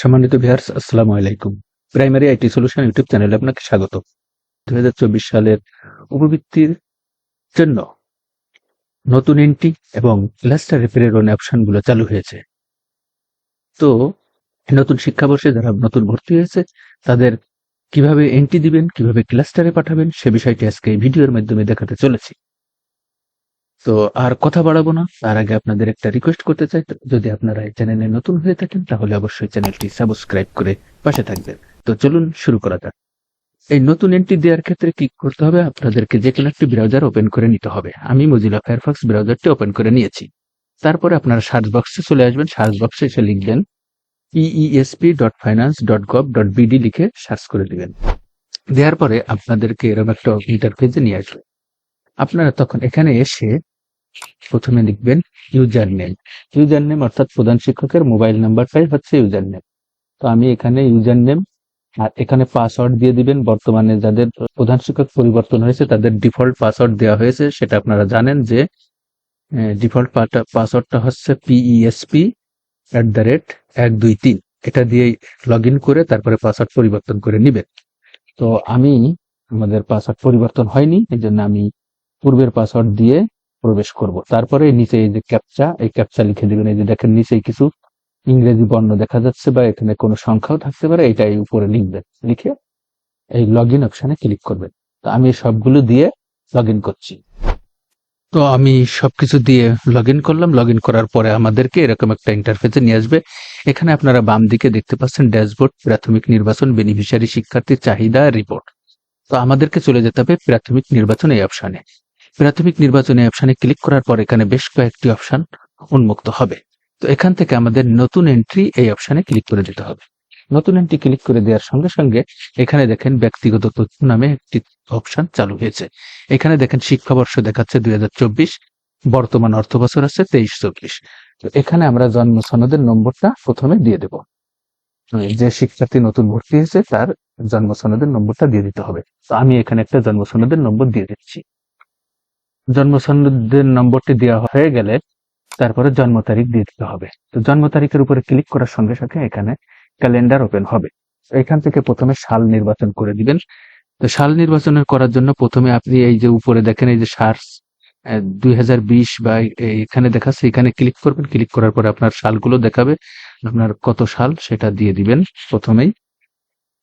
সম্মানিত ভিউয়ার্স, আসসালামু আলাইকুম। প্রাইমারি আইটি সলিউশন ইউটিউব চ্যানেলে আপনাকে স্বাগত। দুই হাজার চব্বিশ সালের উপবৃত্তির জন্য নতুন এন্ট্রি এবং ক্লাস্টার প্রেরণ অপশনগুলো চালু হয়েছে। তো নতুন শিক্ষাবর্ষে যারা নতুন ভর্তি হয়েছে, তাদের কীভাবে এন্ট্রি দিবেন, কীভাবে ক্লাস্টারে পাঠাবেন, সে বিষয়টি আজকে এই ভিডিওর মাধ্যমে দেখাতে চলেছি। তো আর কথা বাড়াবো না। তার আগে আপনাদের একটা রিকোয়েস্ট করতে চাই। যদি আপনারা এই চ্যানেলে নতুন হয়ে থাকেন, তাহলে অবশ্যই চ্যানেলটি সাবস্ক্রাইব করে পাশে থাকবেন। তো চলুন শুরু করা যাক। এই নতুন এন্ট্রি দেওয়ার ক্ষেত্রে কি করতে হবে? আপনাদেরকে যে কোনো একটি ব্রাউজার ওপেন করে নিতে হবে। আমি মজিলা ফায়ারফক্স ব্রাউজারটি ওপেন করে নিয়েছি। তারপরে আপনারা সার্চ বক্সে চলে আসবেন। সার্চ বক্সে এসে লিখবেন EESP dot finance dot gov dot BD লিখে সার্চ করে দিবেন। দেওয়ার পরে আপনাদেরকে এরকম একটা ইন্টারফেসে নিয়ে আসবে। আপনারা তখন এখানে এসে প্রথমে লিখবেন ইউজার নেম ইউজার নেম অর্থাৎ প্রধান শিক্ষকের মোবাইল নাম্বারটাই হচ্ছে ইউজার নেম তো আমি এখানে ইউজার নেম আর এখানে পাসওয়ার্ড দিয়ে দিবেন। বর্তমানে যাদের প্রধান শিক্ষক পরিবর্তন হয়েছে, তাদের ডিফল্ট পাসওয়ার্ড দেওয়া হয়েছে। সেটা আপনারা জানেন যে ডিফল্ট পাসওয়ার্ডটা হচ্ছে পিইএসপি অ্যাট দ্য রেট এক দুই তিন। এটা দিয়ে লগ করে তারপরে পাসওয়ার্ড পরিবর্তন করে নিবেন। তো আমি, আমাদের পাসওয়ার্ড পরিবর্তন হয়নি এই জন্য আমি পূর্বের পাসওয়ার্ড দিয়ে প্রবেশ করব। তারপরে নিচে এই যে ক্যাপচা এই ক্যাপচা লিখে দেবেন, এই যে দেখেন নিচে কিছু ইংরেজি বর্ণ দেখা যাচ্ছে বা এখানে কোনো সংখ্যাও থাকতে পারে এটা এই উপরে লিখবেন। লিখে এই লগ ইন অপশানে ক্লিক করবেন। তো আমি সবগুলো দিয়ে লগ ইন করছি। তো আমি সবকিছু দিয়ে লগ ইন করলাম। লগ ইন করার পরে আমাদেরকে এরকম একটা ইন্টারফেসে নিয়ে আসবে। এখানে আপনারা বাম দিকে দেখতে পাচ্ছেন ড্যাশবোর্ড প্রাথমিক নির্বাচন বেনিফিশিয়ারি শিক্ষার্থীর চাহিদা রিপোর্ট তো আমাদেরকে চলে যেতে হবে প্রাথমিক নির্বাচন এই অপশানে প্রাথমিক নির্বাচনী অপশানে ক্লিক করার পর এখানে বেশ কয়েকটি অপশান উন্মুক্ত হবে। তো এখান থেকে আমাদের নতুন এন্ট্রি এই অপশানে ক্লিক করে দিতে হবে। নতুন এন্ট্রি ক্লিক করে দেওয়ার সঙ্গে সঙ্গে এখানে দেখেন ব্যক্তিগত তথ্য নামে একটি অপশন চালু হয়েছে। এখানে দেখেন শিক্ষাবর্ষ দেখাচ্ছে দুই হাজার চব্বিশ, বর্তমান অর্থ বছর আছে তেইশ চব্বিশ। তো এখানে আমরা জন্ম সনদের নম্বরটা প্রথমে দিয়ে দেব। যে শিক্ষার্থী নতুন ভর্তি হয়েছে, তার জন্ম সনদের নম্বরটা দিয়ে দিতে হবে। তো আমি এখানে একটা জন্ম সনদের নম্বর দিয়ে দিচ্ছি। জন্ম নম্বরটি দেওয়া হয়ে গেলে তারপরে জন্ম তারিখ দিয়ে দিতে হবে। তো জন্ম তারিখের উপরে ক্লিক করার সঙ্গে সঙ্গে এখানে ক্যালেন্ডার ওপেন হবে। এখান থেকে প্রথমে সাল নির্বাচন করে দিবেন। তো সাল নির্বাচনের করার জন্য প্রথমে আপনি এই যে উপরে দেখেন, এই যে সার্চ দুই বা এখানে দেখাচ্ছে, এখানে ক্লিক করবেন। ক্লিক করার পরে আপনার সালগুলো দেখাবে, আপনার কত সাল সেটা দিয়ে দিবেন প্রথমেই।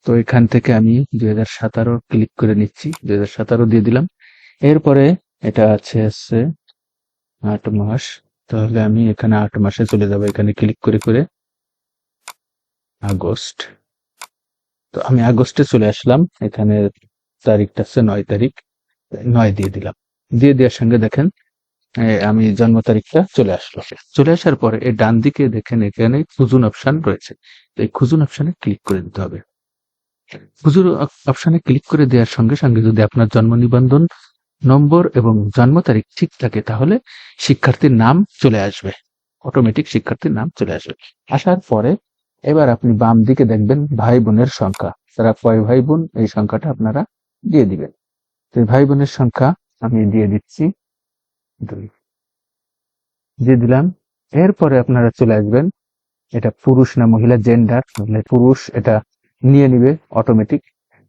তো এখান থেকে আমি দুই ক্লিক করে নিচ্ছি, দুই দিয়ে দিলাম। এরপরে এটা আছে হচ্ছে আট মাস। তাহলে আমি এখানে আট মাসে চলে যাব, এখানে ক্লিক করে করে। আগস্ট। তো আমি আগস্টে চলে আসলাম। এখানে তারিখটা হচ্ছে নয় তারিখ। নয় দিয়ে দিলাম। দিয়ে দেওয়ার সঙ্গে দেখেন আমি জন্ম তারিখটা চলে আসলো। চলে আসার পরে এই ডান দিকে দেখেন, এখানে খুজুন অপশন রয়েছে। এই খুজুন অপশানে ক্লিক করে দিতে হবে। খুজুর অপশানে ক্লিক করে দেওয়ার সঙ্গে সঙ্গে যদি আপনার জন্ম নিবন্ধন নম্বর এবং জন্ম তারিখ ঠিক থাকে তাহলে শিক্ষার্থীর নাম চলে আসবে। অটোমেটিক শিক্ষার্থীর নাম চলে আসবে। আসার পরে এবার আপনি বাম দিকে দেখবেন ভাই বোনের সংখ্যা। তারা কয় ভাই বোন? এই সংখ্যাটা আপনারা দিয়ে দিবেন। ভাই বোনের সংখ্যা আমি দিয়ে দিচ্ছি দুই। দিয়ে দিলাম। এরপরে আপনারা চলে আসবেন। এটা পুরুষ না মহিলা? জেন্ডার পুরুষ এটা নিয়ে নিবে অটোমেটিক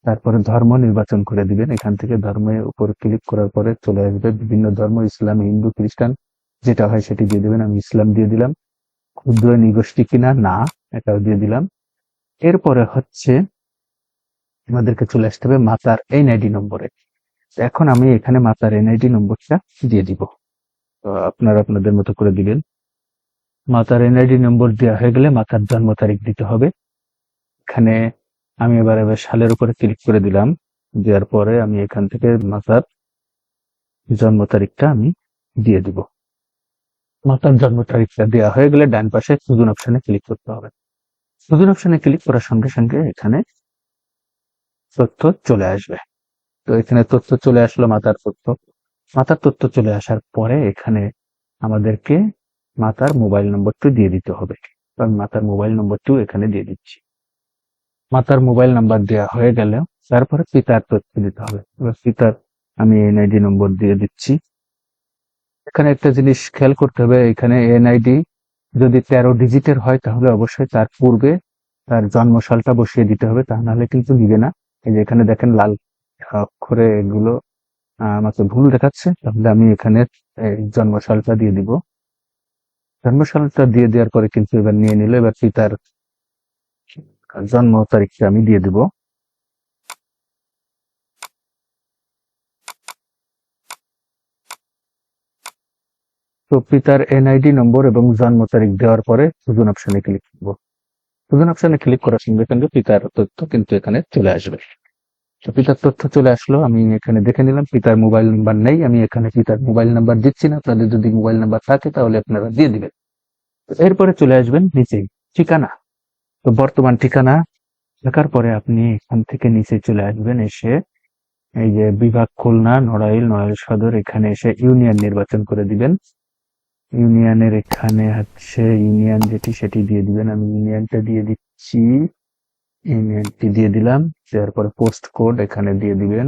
তারপরে ধর্ম নির্বাচন করে দিবেন। এখান থেকে ধর্মের উপর ক্লিক করার পরে চলে আসবে বিভিন্ন ধর্ম, ইসলাম, হিন্দু, খ্রিস্টান, যেটা হয় সেটি দিয়ে দিবেন। আমি ইসলাম দিয়ে দিলাম। ক্ষুদ্র নিগোষ্ঠী কিনা? না, এটাও দিয়ে দিলাম। এরপরে হচ্ছে আমাদেরকে চলে আসতে হবে মাতার এনআইডি নম্বরে। এখন আমি এখানে মাতার এনআইডি নম্বরটা দিয়ে দিব। তো আপনারা আপনাদের মতো করে দিবেন। মাতার এনআইডি নম্বর দেওয়া হয়ে গেলে মাতার জন্ম তারিখ দিতে হবে। এখানে আমি এবার এবার সালের উপরে ক্লিক করে দিলাম। দেওয়ার পরে আমি এখান থেকে মাতার জন্ম তারিখটা আমি দিয়ে দিব। মাতার জন্ম তারিখটা দেওয়া হয়ে গেলে ডান পাশে সুজন অপশনে ক্লিক করতে হবে। সুজন অপশনে ক্লিক করার সঙ্গে সঙ্গে এখানে তথ্য চলে আসবে। তো এখানে তথ্য চলে আসলো মাতার তথ্য। মাতার তথ্য চলে আসার পরে এখানে আমাদেরকে মাতার মোবাইল নম্বরটি দিয়ে দিতে হবে। আমি মাতার মোবাইল নম্বরটিও এখানে দিয়ে দিচ্ছি। মাতার মোবাইল নাম্বার দেওয়া হয়ে গেলে তারপরে পিতার তথ্য দিতে হবে। এবার পিতার আমি এনআইডি নম্বর দিয়ে দিচ্ছি। এখানে একটা জিনিস খেয়াল করতে হবে, এখানে এনআইডি যদি তেরো ডিজিটের হয় তাহলে অবশ্যই তার পূর্বে তার জন্মসালটা বসিয়ে দিতে হবে, তা নাহলে কিন্তু নিবে না। এই যে এখানে দেখেন লাল অক্ষরে এগুলো আমাকে ভুল দেখাচ্ছে, তাহলে আমি এখানে এই জন্মসালটা দিয়ে দিব। জন্মসালটা দিয়ে দেওয়ার পরে কিন্তু এবার নিয়ে নিল, এবার পিতার জন্ম তারিখটা আমি দিয়ে দিব। তো পিতার এনআইডি নম্বর এবং জন্ম তারিখ দেওয়ার পরে সুজন অপশনে ক্লিক করব। সুজন অপশনে ক্লিক করার সঙ্গে সঙ্গে পিতার তথ্য কিন্তু এখানে চলে আসবে। তো পিতার তথ্য চলে আসলো, আমি এখানে দেখে নিলাম পিতার মোবাইল নাম্বার নেই, আমি এখানে পিতার মোবাইল নাম্বার দিচ্ছি না, আপনাদের যদি মোবাইল নাম্বার থাকে তাহলে আপনারা দিয়ে দিবেন। এরপরে চলে আসবেন নিচেই ঠিকানা। তো বর্তমান ঠিকানা লেখার পরে আপনি এখান থেকে নিচে চলে আসবেন এসে এই যে বিভাগ খুলনা, নড়াইল নড়াইল সদর, এখানে এসে ইউনিয়ন নির্বাচন করে দিবেন। ইউনিয়নের এখানে হচ্ছে ইউনিয়ন যেটি সেটি দিয়ে দিবেন। আমি ইউনিয়নটা দিয়ে দিচ্ছি। ইউনিয়নটি দিয়ে দিলাম। দেওয়ার পরে পোস্ট কোড এখানে দিয়ে দিবেন।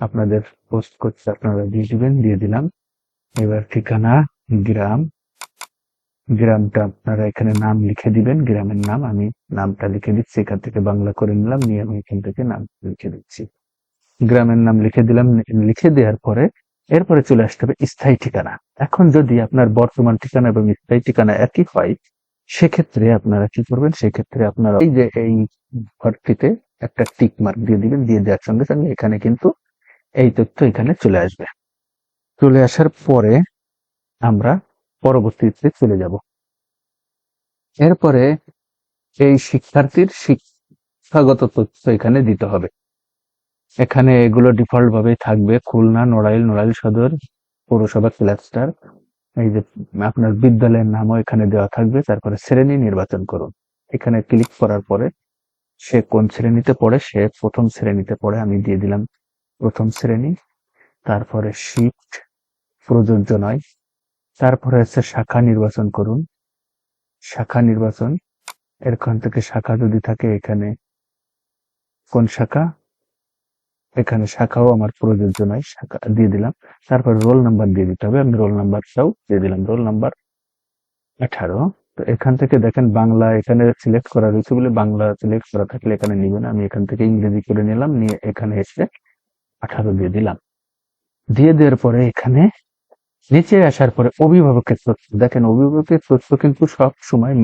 আপনাদের পোস্ট কোডটা আপনারা দিয়ে দিবেন, দিয়ে দিলাম। এবার ঠিকানা, গ্রাম। গ্রামটা আপনারা এখানে নাম লিখে দিবেন, গ্রামের নাম, আমি নামটা লিখে দিচ্ছি, এখান থেকে বাংলা করে নিলাম, নিয়ে আমি এখান থেকে নাম লিখে দিচ্ছি। গ্রামের নাম লিখে দিলাম, লিখে দেওয়ার পরে, এরপরে চলে আসতে হবে স্থায়ী ঠিকানা। এখন যদি আপনার বর্তমান ঠিকানা এবং স্থায়ী ঠিকানা একই হয়, সেক্ষেত্রে আপনারা কি করবেন? সেক্ষেত্রে আপনারা এই যে এই ঘরটিতে একটা টিক মার্ক দিয়ে দিবেন, দিয়ে দেওয়ার সঙ্গে সঙ্গে এখানে কিন্তু এই তথ্য এখানে চলে আসবে। চলে আসার পরে আমরা পরবর্তীতে চলে যাব। এরপরে এই শিক্ষার্থীর শিক্ষাগত তথ্য এখানে দিতে হবে। এখানে এগুলো ডিফল্ট ভাবে থাকবে। খুলনা, নড়াইল নড়াইল সদর পৌরসভা ক্লাস্টার। এই যে আপনার বিদ্যালয়ের নামও এখানে দেওয়া থাকবে। তারপরে শ্রেণি নির্বাচন করুন। এখানে ক্লিক করার পরে সে কোন শ্রেণীতে পড়ে, সে প্রথম শ্রেণীতে পড়ে। আমি দিয়ে দিলাম প্রথম শ্রেণি। তারপরে শিফট প্রযোজ্য নয়। তারপরে হচ্ছে শাখা নির্বাচন করুন। শাখা নির্বাচন এরখান থেকে শাখা যদি থাকে এখানে, কোন শাখা? এখানে শাখাও আমার প্রযোজ্য নয়, শাখা দিয়ে দিলাম। তারপর রোল নাম্বার দিয়ে দিতে হবে। আমি রোল নাম্বারটাও দিয়ে দিলাম রোল নাম্বার। আঠারো। তো এখান থেকে দেখেন বাংলা এখানে সিলেক্ট করা রয়েছে বলে বাংলা সিলেক্ট করা থাকলে এখানে নিবেন। আমি এখান থেকে ইংরেজি করে নিলাম, নিয়ে এখানে এসে আঠারো দিয়ে দিলাম। দিয়ে দেওয়ার পরে এখানে নিচে আসার পরে অভিভাবকের তথ্য। দেখেন, অভিভাবকের তথ্য কিন্তু সব সময়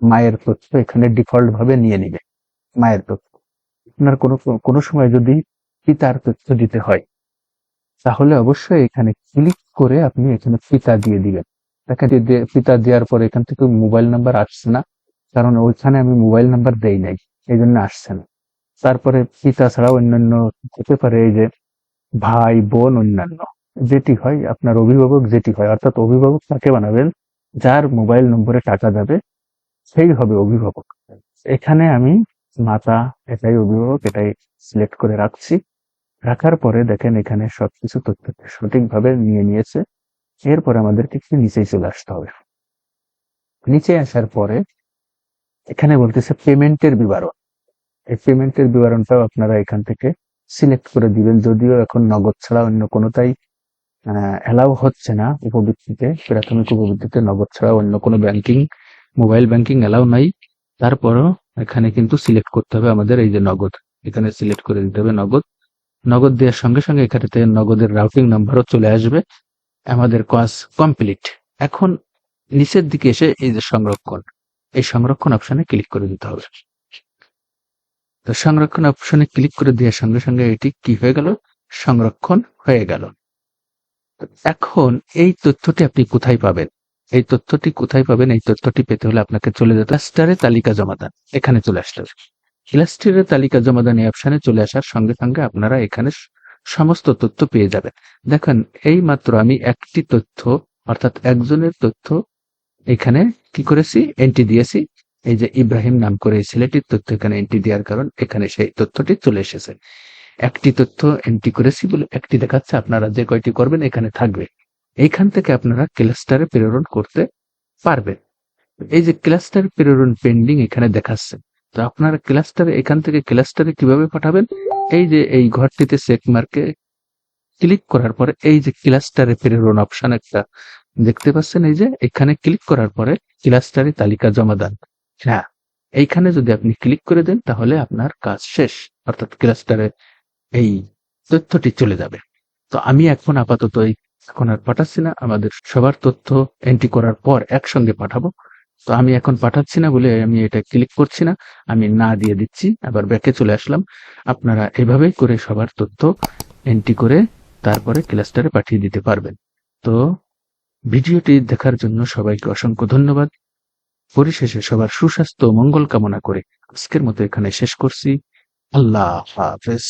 মায়ের তথ্য, এখানে ডিফল্ট ভাবে নিয়ে নিবে মায়ের তথ্য। আপনার কোনো কোনো সময় যদি পিতার তথ্য দিতে হয়, তাহলে অবশ্যই এখানে ক্লিক করে আপনি এখানে পিতা দিয়ে দিবেন। দেখেন পিতা দেওয়ার পরে এখান থেকে মোবাইল নাম্বার আসছে না, কারণ ওইখানে আমি মোবাইল নাম্বার দেই নাই, এই জন্য আসছে না। তারপরে পিতা ছাড়াও অন্যান্য হতে পারে এই যে ভাই, বোন অন্যান্য। যেটি হয়, আপনার অভিভাবক যেটি হয়, অর্থাৎ অভিভাবক তাকে বানাবেন? যার মোবাইল নম্বরে টাকা যাবে, সেই হবে অভিভাবক। এখানে আমি মাতা, এটাই অভিভাবক, এটাই সিলেক্ট করে রাখছি। রাখার পরে দেখেন এখানে সবকিছু তথ্য সঠিকভাবে নিয়ে নিয়েছে। এরপরে আমাদেরকে একটু নিচেই চলে আসতে হবে। নিচে আসার পরে এখানে বলতেছে পেমেন্টের বিবরণ। এই পেমেন্টের বিবরণটাও আপনারা এখান থেকে সিলেক্ট করে দিবেন। যদিও এখন নগদ ছাড়া অন্য কোনোটাই অ্যালাউ হচ্ছে না উপবৃত্তিতে প্রাথমিক উপবৃত্তিতে নগদ ছাড়া অন্য কোনো ব্যাংকিং মোবাইল ব্যাংকিং অ্যালাউ নাই। তারপরও এখানে কিন্তু সিলেক্ট করতে হবে আমাদের এই যে নগদ। এখানে সিলেক্ট করে দিতে হবে নগদ। নগদ দেওয়ার সঙ্গে সঙ্গে এখানে নগদের রাউটিং নাম্বারও চলে আসবে। আমাদের কাজ কমপ্লিট এখন নিচের দিকে এসে এই যে সংরক্ষণ। এই সংরক্ষণ অপশনে ক্লিক করে দিতে হবে। তো সংরক্ষণ অপশনে ক্লিক করে দেওয়ার সঙ্গে সঙ্গে এটি কি হয়ে গেল? সংরক্ষণ হয়ে গেল। এখন এই তথ্যটি আপনি কোথায় পাবেন? এই তথ্যটি কোথায় পাবেন? এই তথ্যটি পেতে হলে আপনাকে চলে যেতে ক্লাস্টারে তালিকা জমাদান এখানে চলে হবে। ক্লাস্টারের তালিকা জমাদান এই অপশনে চলে আসার সঙ্গে সঙ্গে আপনারা এখানে সমস্ত তথ্য পেয়ে যাবেন। দেখেন এই মাত্র আমি একটি তথ্য, অর্থাৎ একজনের তথ্য এখানে কি করেছি? এন্ট্রি দিয়েছি। এই যে ইব্রাহিম নাম করে এই ছেলেটির তথ্য এখানে এন্ট্রি দেওয়ার কারণ এখানে সেই তথ্যটি চলে এসেছে। একটি তথ্য করেছি বলে একটি দেখাচ্ছে, আপনারা যে কয়টি করবেন এখানে থাকবে। এইখান থেকে আপনারা ক্লাস্টারে প্রেরণ করতে পারবেন। এই যে ক্লাস্টার প্রেরণ পেন্ডিং এখানে দেখাচ্ছে, তো আপনারা ক্লাস্টারে এখান থেকে ক্লাস্টারে কীভাবে পাঠাবেন? এই যে এই ঘরটিতে চেক মার্কে ক্লিক করার পরে এই যে ক্লাস্টারে প্রেরণ অপশন একটা দেখতে পাচ্ছেন, এই যে এখানে ক্লিক করার পরে ক্লাস্টারে তালিকা জমা দেন। হ্যাঁ এইখানে যদি আপনি ক্লিক করে দেন তাহলে আপনার কাজ শেষ, অর্থাৎ ক্লাস্টারে এই তথ্যটি চলে যাবে। তো আমি এখন আপাতত এই এখন আর পাঠাচ্ছি না। আমাদের সবার তথ্য এন্ট্রি করার পর একসঙ্গে পাঠাবো। তো আমি এখন পাঠাচ্ছি না বলে আমি এটা ক্লিক করছি না। আমি না দিয়ে দিচ্ছি। আবার ব্যাকে চলে আসলাম। আপনারা এভাবেই করে সবার তথ্য এন্ট্রি করে তারপরে ক্লাস্টারে পাঠিয়ে দিতে পারবেন। তো ভিডিওটি দেখার জন্য সবাইকে অসংখ্য ধন্যবাদ। পরিশেষে সবার সুস্বাস্থ্য মঙ্গল কামনা করে আজকের মতো এখানে শেষ করছি। আল্লাহ হাফেজ।